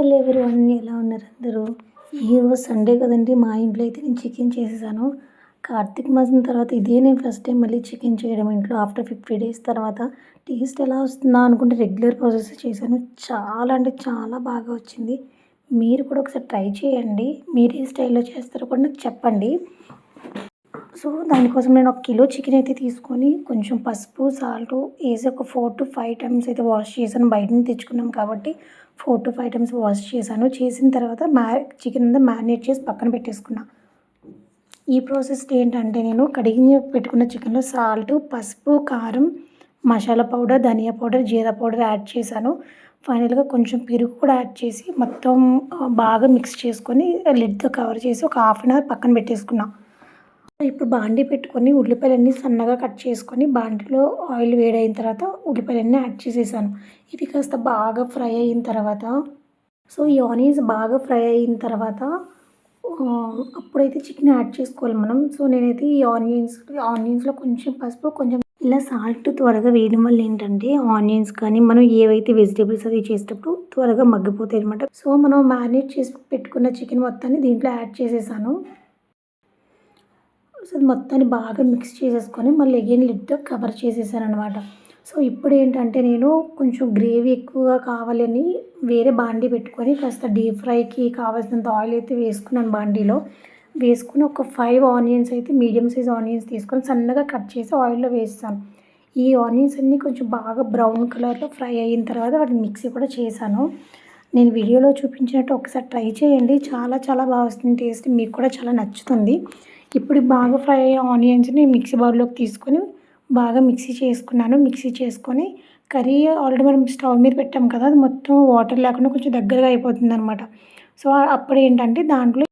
Hello ఎవరు అన్నీ ఎలా ఉన్నారు అందరూ? ఈరోజు సండే కదండి మా ఇంట్లో అయితే నేను చికెన్ చేసేసాను. కార్తీక మాసం తర్వాత ఇదే నేను ఫస్ట్ టైం మళ్ళీ చికెన్ చేయడం ఇంట్లో. ఆఫ్టర్ ఫిఫ్టీ డేస్ తర్వాత టేస్ట్ ఎలా వస్తుందా అనుకుంటే రెగ్యులర్ ప్రాసెస్ చేశాను. చాలా అంటే చాలా బాగా వచ్చింది. మీరు కూడా ఒకసారి ట్రై చేయండి. మీరు ఏ స్టైల్లో చేస్తారో కూడా నాకు చెప్పండి. సో దానికోసం నేను ఒక కిలో చికెన్ అయితే తీసుకొని కొంచెం పసుపు సాల్ట్ వేసి ఒక ఫోర్ టు ఫైవ్ టైమ్స్ అయితే వాష్ చేశాను. బయట నుంచి తెచ్చుకున్నాం కాబట్టి four to five times wash చేశాను. చేసిన తర్వాత మ్యా చికెన్ అంతా మ్యారినేట్ చేసి పక్కన పెట్టేసుకున్నా. ఈ ప్రాసెస్ ఏంటంటే నేను కడిగి పెట్టుకున్న చికెన్లో సాల్ట్ పసుపు కారం మసాలా పౌడర్ ధనియా పౌడర్ జీరా పౌడర్ యాడ్ చేశాను. ఫైనల్గా కొంచెం పెరుగు కూడా యాడ్ చేసి మొత్తం బాగా మిక్స్ చేసుకొని లిడ్తో కవర్ చేసి ఒక హాఫ్ అన్ అవర్ పక్కన పెట్టేసుకున్నాను ఇప్పుడు బాండీ పెట్టుకొని ఉల్లిపాయలన్నీ సన్నగా కట్ చేసుకొని బాండీలో ఆయిల్ వేడైన తర్వాత ఉల్లిపాయలన్నీ యాడ్ చేసేసాను. ఇవి కాస్త బాగా ఫ్రై అయిన తర్వాత సో ఈ ఆనియన్స్ బాగా ఫ్రై అయిన తర్వాత అప్పుడైతే చికెన్ యాడ్ చేసుకోవాలి మనం. సో నేనైతే ఈ ఆనియన్స్ ఆనియన్స్లో కొంచెం పసుపు కొంచెం ఇలా సాల్ట్ త్వరగా వేయడం వల్ల ఏంటంటే ఆనియన్స్ కానీ మనం ఏవైతే వెజిటేబుల్స్ అవి చేసేటప్పుడు త్వరగా మగ్గిపోతాయి అనమాట సో మనం మ్యారినేట్ చేసి పెట్టుకున్న చికెన్ మొత్తాన్ని దీంట్లో యాడ్ చేసేసాను. సో మొత్తాన్ని బాగా మిక్స్ చేసేసుకొని మళ్ళీ ఎగైన్ లిడ్తో కవర్ చేసేసాను అనమాట సో ఇప్పుడు ఏంటంటే నేను కొంచెం గ్రేవీ ఎక్కువగా కావాలని వేరే బాండీ పెట్టుకొని కాస్త డీప్ ఫ్రైకి కావాల్సినంత ఆయిల్ అయితే వేసుకున్నాను బాండీలో. వేసుకుని ఒక ఫైవ్ ఆనియన్స్ అయితే మీడియం సైజ్ ఆనియన్స్ తీసుకొని సన్నగా కట్ చేసి ఆయిల్లో వేస్తాను. ఈ ఆనియన్స్ అన్నీ కొంచెం బాగా బ్రౌన్ కలర్లో ఫ్రై అయిన తర్వాత వాటిని మిక్సీ కూడా చేశాను. నేను వీడియోలో చూపించినట్టు ఒకసారి ట్రై చేయండి. చాలా చాలా బాగా వస్తుంది టేస్ట్ మీకు కూడా చాలా నచ్చుతుంది. ఇప్పుడు బాగా ఫ్రై అయ్యే ఆనియన్స్ని మిక్సీ బౌల్లోకి తీసుకొని బాగా మిక్సీ చేసుకున్నాను. మిక్సీ చేసుకొని కర్రీ ఆల్రెడీ మనం స్టవ్ మీద పెట్టాం కదా అది మొత్తం వాటర్ లేకుండా కొంచెం దగ్గరగా అయిపోతుంది అనమాట సో అప్పుడు ఏంటంటే దాంట్లో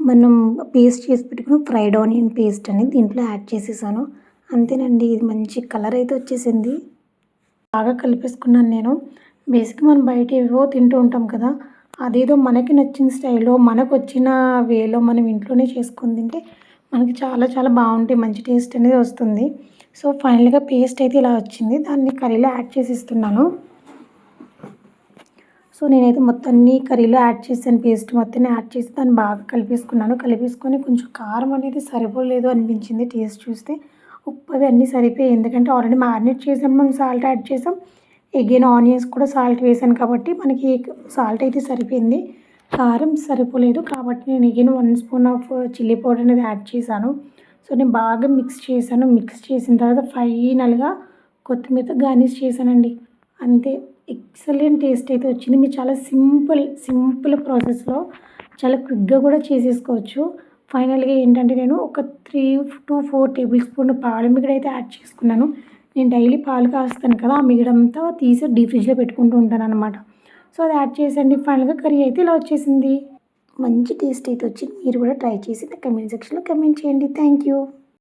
మనం పేస్ట్ చేసి పెట్టుకున్న ఫ్రైడ్ ఆనియన్ పేస్ట్ అనేది దీంట్లో యాడ్ చేసేసాను. అంతేనండి ఇది మంచి కలర్ అయితే వచ్చేసింది. బాగా కలిపేసుకున్నాను నేను. బేసిక్ మనం బయట ఏవో తింటూ ఉంటాం కదా అదేదో మనకి నచ్చిన స్టైల్లో మనకు వచ్చిన వేలో మనం ఇంట్లోనే చేసుకుని తింటే మనకి చాలా చాలా బాగుంటాయి. మంచి టేస్ట్ అనేది వస్తుంది. సో ఫైనల్గా పేస్ట్ అయితే ఇలా వచ్చింది. దాన్ని కర్రీలో యాడ్ చేసి ఇస్తున్నాను సో నేనైతే మొత్తాన్ని కర్రీలో యాడ్ చేసాను పేస్ట్ మొత్తాన్ని యాడ్ చేసి దాన్ని బాగా కలిపేసుకున్నాను. కలిపేసుకొని కొంచెం కారం అనేది సరిపోలేదు అనిపించింది టేస్ట్ చూస్తే. ఉప్పు అవి అన్నీ సరిపోయాయి. ఎందుకంటే ఆల్రెడీ మ్యారినేట్ చేసాం. మనం సాల్ట్ యాడ్ చేసాం. ఎగైన్ ఆనియన్స్ కూడా సాల్ట్ వేసాను కాబట్టి మనకి సాల్ట్ అయితే సరిపోయింది. కారం సరిపోలేదు కాబట్టి నేను again one spoon of chilli powder అనేది యాడ్ చేశాను. సో నేను బాగా మిక్స్ చేశాను. మిక్స్ చేసిన తర్వాత ఫైనల్గా కొత్తిమీర గార్నిష్ చేశానండి. అంతే. ఎక్సలెంట్ టేస్ట్ అయితే వచ్చింది. మీరు చాలా సింపుల్ సింపుల్ ప్రాసెస్లో చాలా క్విక్గా కూడా చేసేసుకోవచ్చు. ఫైనల్గా ఏంటంటే నేను ఒక three to four tablespoon పాలు మిగడ అయితే యాడ్ చేసుకున్నాను. నేను డైలీ పాలు కాస్తాను కదా ఆ మిగడంతా తీసి డీ ఫ్రిడ్జ్లో పెట్టుకుంటూ ఉంటాను అనమాట సో అది యాడ్ చేసండి ఫైనల్గా కర్రీ అయితే ఇలా వచ్చేసింది. మంచి టేస్ట్ అయితే వచ్చింది. మీరు కూడా ట్రై చేసి కమెంట్ సెక్షన్లో కమెంట్ చేయండి. Thank you